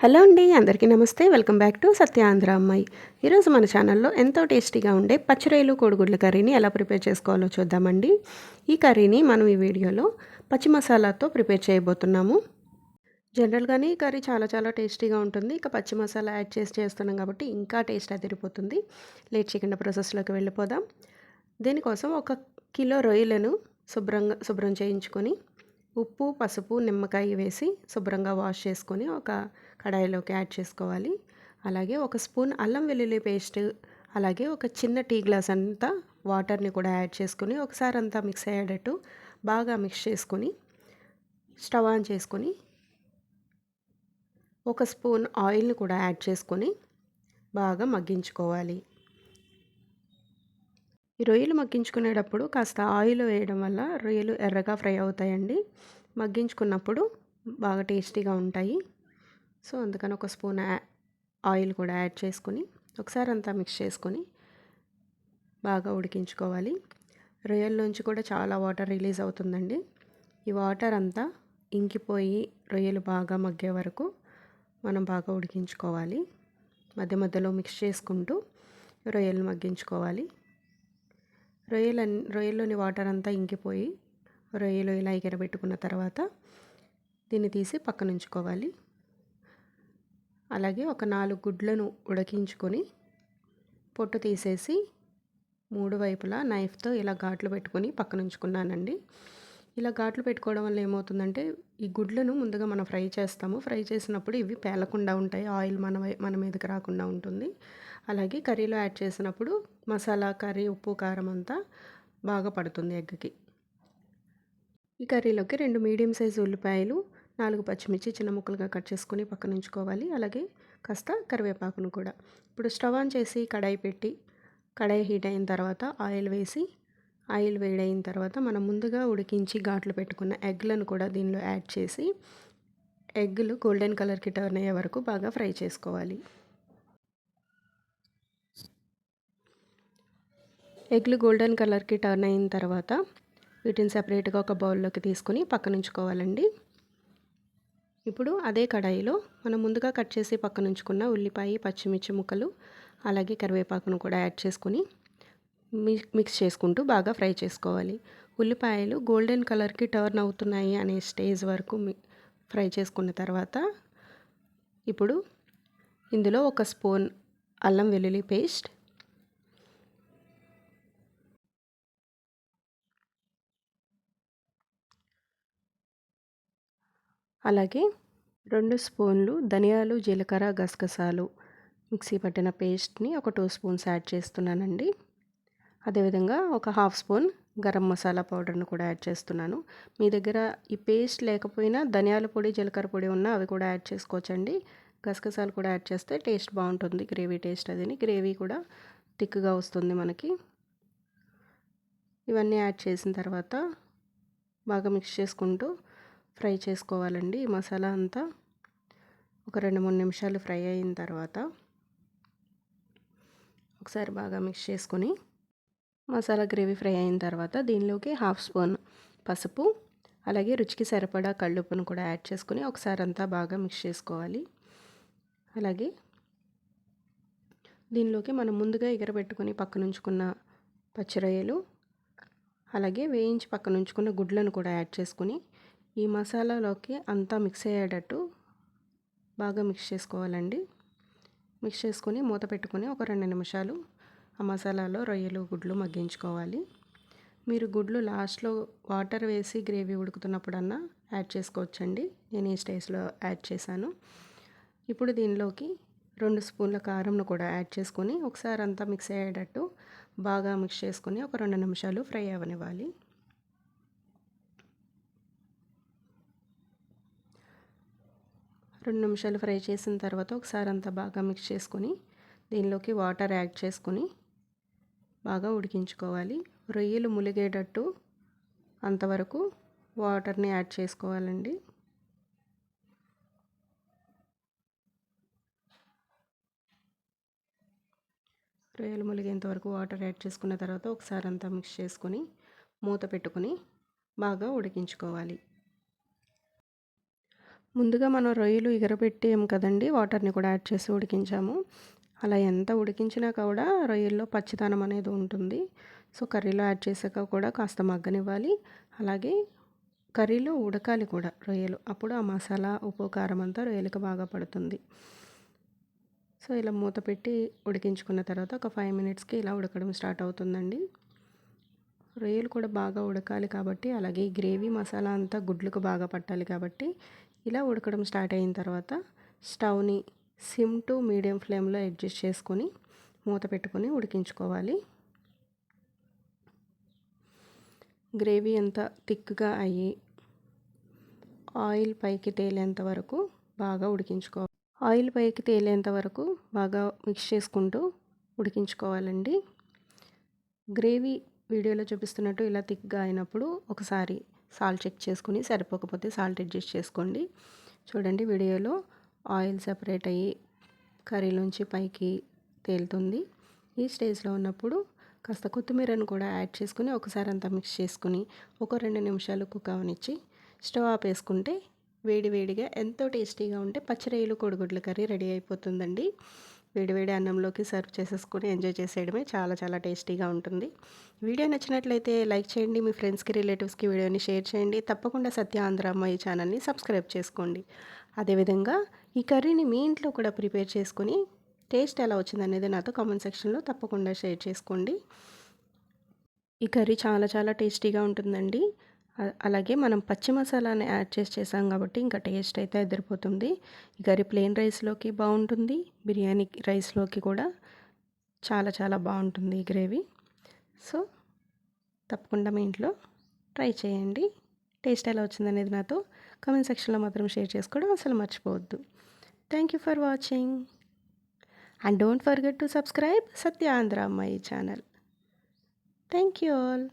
Hello అండి అందరికీ నమస్తే. వెల్కమ్ బ్యాక్ టు సత్యాంధ్ర అమ్మాయి. ఈరోజు మన ఛానల్లో ఎంతో టేస్టీగా ఉండే పచ్చిరొయ్యలు కోడిగుడ్ల కర్రీని ఎలా ప్రిపేర్ చేసుకోవాలో చూద్దామండి. ఈ కర్రీని మనం ఈ వీడియోలో పచ్చి మసాలాతో ప్రిపేర్ చేయబోతున్నాము. జనరల్గానే ఈ కర్రీ చాలా చాలా టేస్టీగా ఉంటుంది. ఇక పచ్చి మసాలా యాడ్ చేసి చేస్తున్నాం కాబట్టి ఇంకా టేస్ట్ అదిరిపోతుంది. లేట్ చేయకుండా ప్రాసెస్లోకి వెళ్ళిపోదాం. దీనికోసం ఒక కిలో రొయ్యలను శుభ్రంగా శుభ్రం చేయించుకొని ఉప్పు పసుపు నిమ్మకాయ వేసి శుభ్రంగా వాష్ చేసుకొని ఒక కడాయిలోకి యాడ్ చేసుకోవాలి. అలాగే ఒక స్పూన్ అల్లం వెల్లుల్లి పేస్ట్ అలాగే ఒక చిన్న టీ గ్లాస్ అంతా వాటర్ని కూడా యాడ్ చేసుకొని ఒకసారి అంతా మిక్స్ అయ్యేటట్టు బాగా మిక్స్ చేసుకొని స్టవ్ ఆన్ చేసుకొని ఒక స్పూన్ ఆయిల్ని కూడా యాడ్ చేసుకొని బాగా మగ్గించుకోవాలి. ఈ రొయ్యలు మగ్గించుకునేటప్పుడు కాస్త ఆయిల్ వేయడం వల్ల రొయ్యలు ఎర్రగా ఫ్రై అవుతాయండి. మగ్గించుకున్నప్పుడు బాగా టేస్టీగా ఉంటాయి. సో అందుకని ఒక స్పూన్ ఆయిల్ కూడా యాడ్ చేసుకొని ఒకసారి అంతా మిక్స్ చేసుకొని బాగా ఉడికించుకోవాలి. రొయ్యల్లోంచి కూడా చాలా వాటర్ రిలీజ్ అవుతుందండి. ఈ వాటర్ అంతా ఇంకిపోయి రొయ్యలు బాగా మగ్గే వరకు మనం బాగా ఉడికించుకోవాలి. మధ్య మధ్యలో మిక్స్ చేసుకుంటూ రొయ్యలు మగ్గించుకోవాలి. రొయ్యల రొయ్యల్లోని వాటర్ అంతా ఇంకిపోయి రొయ్యలు ఇలా ఎగరబెట్టుకున్న తర్వాత దీన్ని తీసి పక్కన ఉంచుకోవాలి అలాగే ఒక నాలుగు గుడ్లను ఉడికించుకొని పొట్టు తీసేసి మూడు వైపులా నైఫ్తో ఇలా ఘాట్లు పెట్టుకొని పక్కన ఉంచుకున్నానండి ఇలా ఘాట్లు పెట్టుకోవడం వల్ల ఏమవుతుందంటే ఈ గుడ్లను ముందుగా మనం ఫ్రై చేస్తాము. ఫ్రై చేసినప్పుడు ఇవి పేలకుండా ఉంటాయి. ఆయిల్ మన మన మీదకి రాకుండా ఉంటుంది. అలాగే కర్రీలో యాడ్ చేసినప్పుడు మసాలా కర్రీ ఉప్పు కారం అంతా బాగా పడుతుంది ఎగ్కి. ఈ కర్రీలోకి రెండు మీడియం సైజు ఉల్లిపాయలు నాలుగు పచ్చిమిర్చి చిన్న ముక్కలుగా కట్ చేసుకుని పక్కన ఉంచుకోవాలి. అలాగే కాస్త కరివేపాకును కూడా. ఇప్పుడు స్టవ్ ఆన్ చేసి కడాయి పెట్టి కడాయి హీట్ అయిన తర్వాత ఆయిల్ వేసి ఆయిల్ వేడైన తర్వాత మనం ముందుగా ఉడికించి ఘాట్లు పెట్టుకున్న ఎగ్లను కూడా దీనిలో యాడ్ చేసి ఎగ్లు గోల్డెన్ కలర్కి టర్న్ అయ్యే వరకు బాగా ఫ్రై చేసుకోవాలి. ఎగ్లు గోల్డెన్ కలర్కి టర్న్ అయిన తర్వాత వీటిని సపరేట్గా ఒక బౌల్లోకి తీసుకుని పక్కనుంచుకోవాలండి. ఇప్పుడు అదే కడాయిలో మనం ముందుగా కట్ చేసి పక్కనుంచుకున్న ఉల్లిపాయ పచ్చిమిర్చి ముక్కలు అలాగే కరివేపాకును కూడా యాడ్ చేసుకొని మిక్స్ చేసుకుంటూ బాగా ఫ్రై చేసుకోవాలి. ఉల్లిపాయలు గోల్డెన్ కలర్కి టర్న్ అవుతున్నాయి అనే స్టేజ్ వరకు ఫ్రై చేసుకున్న తర్వాత ఇప్పుడు ఇందులో ఒక స్పూన్ అల్లం వెల్లుల్లి పేస్ట్ అలాగే రెండు స్పూన్లు ధనియాలు జీలకర్ర గసగసాలు మిక్సీ పట్టిన పేస్ట్ని ఒక టూ స్పూన్స్ యాడ్ చేస్తున్నానండి. అదేవిధంగా ఒక హాఫ్ స్పూన్ గరం మసాలా పౌడర్ను కూడా యాడ్ చేస్తున్నాను. మీ దగ్గర ఈ పేస్ట్ లేకపోయినా ధనియాల పొడి జీలకర్ర పొడి ఉన్నా అవి కూడా యాడ్ చేసుకోవచ్చండి. గసగసాలు కూడా యాడ్ చేస్తే టేస్ట్ బాగుంటుంది. Gravy taste అదిని. గ్రేవీ కూడా థిక్గా వస్తుంది మనకి. ఇవన్నీ యాడ్ చేసిన తర్వాత బాగా మిక్స్ చేసుకుంటూ ఫ్రై చేసుకోవాలండి ఈ మసాలా అంతా. ఒక రెండు మూడు నిమిషాలు ఫ్రై అయిన తర్వాత ఒకసారి బాగా మిక్స్ చేసుకొని మసాలా గ్రేవీ ఫ్రై అయిన తర్వాత దీనిలోకి హాఫ్ స్పూన్ పసుపు అలాగే రుచికి సరిపడా కళ్ళుప్పును కూడా యాడ్ చేసుకొని ఒకసారి అంతా బాగా మిక్స్ చేసుకోవాలి. అలాగే దీనిలోకి మనం ముందుగా ఎగరబెట్టుకొని పక్కనుంచుకున్న పచ్చిరొయ్యలు అలాగే వేయించి పక్కనుంచుకున్న గుడ్లను కూడా యాడ్ చేసుకొని ఈ మసాలాలోకి అంతా మిక్స్ అయ్యేటట్టు బాగా మిక్స్ చేసుకోవాలండి. మిక్స్ చేసుకొని మూత పెట్టుకొని ఒక రెండు నిమిషాలు ఆ మసాలాలో రొయ్యలు గుడ్లు మగ్గించుకోవాలి. మీరు గుడ్లు లాస్ట్లో వాటర్ వేసి గ్రేవీ ఉడుకుతున్నప్పుడన్నా యాడ్ చేసుకోవచ్చండి. నేను ఈ స్టేజ్లో యాడ్ చేశాను. ఇప్పుడు దీనిలోకి రెండు స్పూన్ల కారంను కూడా యాడ్ చేసుకొని ఒకసారి అంతా మిక్స్ అయ్యేటట్టు బాగా మిక్స్ చేసుకొని ఒక రెండు నిమిషాలు ఫ్రై అవ్వనివ్వాలి. రెండు నిమిషాలు ఫ్రై చేసిన తర్వాత ఒకసారి అంతా బాగా మిక్స్ చేసుకొని దీనిలోకి వాటర్ యాడ్ చేసుకొని బాగా ఉడికించుకోవాలి. రొయ్యలు ములిగేటట్టు అంతవరకు వాటర్ని యాడ్ చేసుకోవాలండి. రొయ్యలు ములిగేంత వరకు వాటర్ యాడ్ చేసుకున్న తర్వాత ఒకసారి అంతా మిక్స్ చేసుకొని మూత పెట్టుకొని బాగా ఉడికించుకోవాలి. ముందుగా మనం రొయ్యలు ఎగరబెట్టాము కదండి. వాటర్ని కూడా యాడ్ చేసి ఉడికించాము. అలా ఎంత ఉడికించినా కూడా రొయ్యల్లో పచ్చితనం అనేది ఉంటుంది. సో కర్రీలో యాడ్ చేసాక కూడా కాస్త మగ్గనివ్వాలి. అలాగే కర్రీలో ఉడకాలి కూడా రొయ్యలు. అప్పుడు ఆ మసాలా ఉప్పు కారం అంతా రొయ్యలకు బాగా పడుతుంది. సో ఇలా మూత పెట్టి ఉడికించుకున్న తర్వాత ఒక ఫైవ్ మినిట్స్కి ఇలా ఉడకడం స్టార్ట్ అవుతుందండి. రొయ్యలు కూడా బాగా ఉడకాలి కాబట్టి అలాగే గ్రేవీ మసాలా అంతా గుడ్లకు బాగా పట్టాలి కాబట్టి ఇలా ఉడకడం స్టార్ట్ అయిన తర్వాత స్టవ్ని సిమ్ టు మీడియం ఫ్లేమ్లో అడ్జస్ట్ చేసుకొని మూత పెట్టుకొని ఉడికించుకోవాలి. గ్రేవీ అంతా థిక్గా అయ్యి ఆయిల్ పైకి తేలేంత వరకు బాగా ఉడికించుకోవాలి ఆయిల్ పైకి తేలేంత వరకు బాగా మిక్స్ చేసుకుంటూ ఉడికించుకోవాలండి. గ్రేవీ వీడియోలో చూపిస్తున్నట్టు ఇలా థిక్గా అయినప్పుడు ఒకసారి సాల్ట్ చెక్ చేసుకుని సరిపోకపోతే సాల్ట్ అడ్జస్ట్ చేసుకోండి. చూడండి వీడియోలో ఆయిల్ సెపరేట్ అయ్యి కర్రీలోంచి పైకి తేలుతుంది. ఈ స్టేజ్లో ఉన్నప్పుడు కాస్త కొత్తిమీరను కూడా యాడ్ చేసుకుని ఒకసారి అంతా మిక్స్ చేసుకుని ఒక రెండు నిమిషాలు కుక్ అవనిచ్చి స్టవ్ ఆపేసుకుంటే వేడి వేడిగా ఎంతో టేస్టీగా ఉంటే పచ్చిరొయ్యలు కోడిగుడ్ల కర్రీ రెడీ అయిపోతుందండి. వేడివేడి అన్నంలోకి సర్వ్ చేసేసుకుని ఎంజాయ్ చేసేయడమే చాలా చాలా టేస్టీగా ఉంటుంది. వీడియో నచ్చినట్లయితే లైక్ చేయండి మీ ఫ్రెండ్స్కి రిలేటివ్స్కి వీడియోని షేర్ చేయండి. తప్పకుండా సత్య ఆంధ్ర అమ్మాయి ఛానల్ని సబ్స్క్రైబ్ చేసుకోండి. అదేవిధంగా ఈ కర్రీని మీ ఇంట్లో కూడా ప్రిపేర్ చేసుకొని టేస్ట్ ఎలా వచ్చిందనేది నాతో కామెంట్ సెక్షన్లో తప్పకుండా షేర్ చేసుకోండి. ఈ కర్రీ చాలా చాలా టేస్టీగా ఉంటుందండి. అలాగే మనం పచ్చి మసాలాని యాడ్ చేసి చేసాం కాబట్టి ఇంకా టేస్ట్ అయితే ఎదిరిపోతుంది గరి ప్లెయిన్ రైస్లోకి బాగుంటుంది. బిర్యానీ రైస్లోకి కూడా చాలా చాలా బాగుంటుంది ఈ గ్రేవీ. సో తప్పకుండా మీ ఇంట్లో ట్రై చేయండి. టేస్ట్ ఎలా వచ్చిందనేది నాతో కమెంట్ సెక్షన్లో మాత్రం షేర్ చేసుకోవడం అసలు మర్చిపోవద్దు. Thank you for watching. And don't forget to subscribe Satya Andhra అమ్మాయి ఛానల్. Thank you all.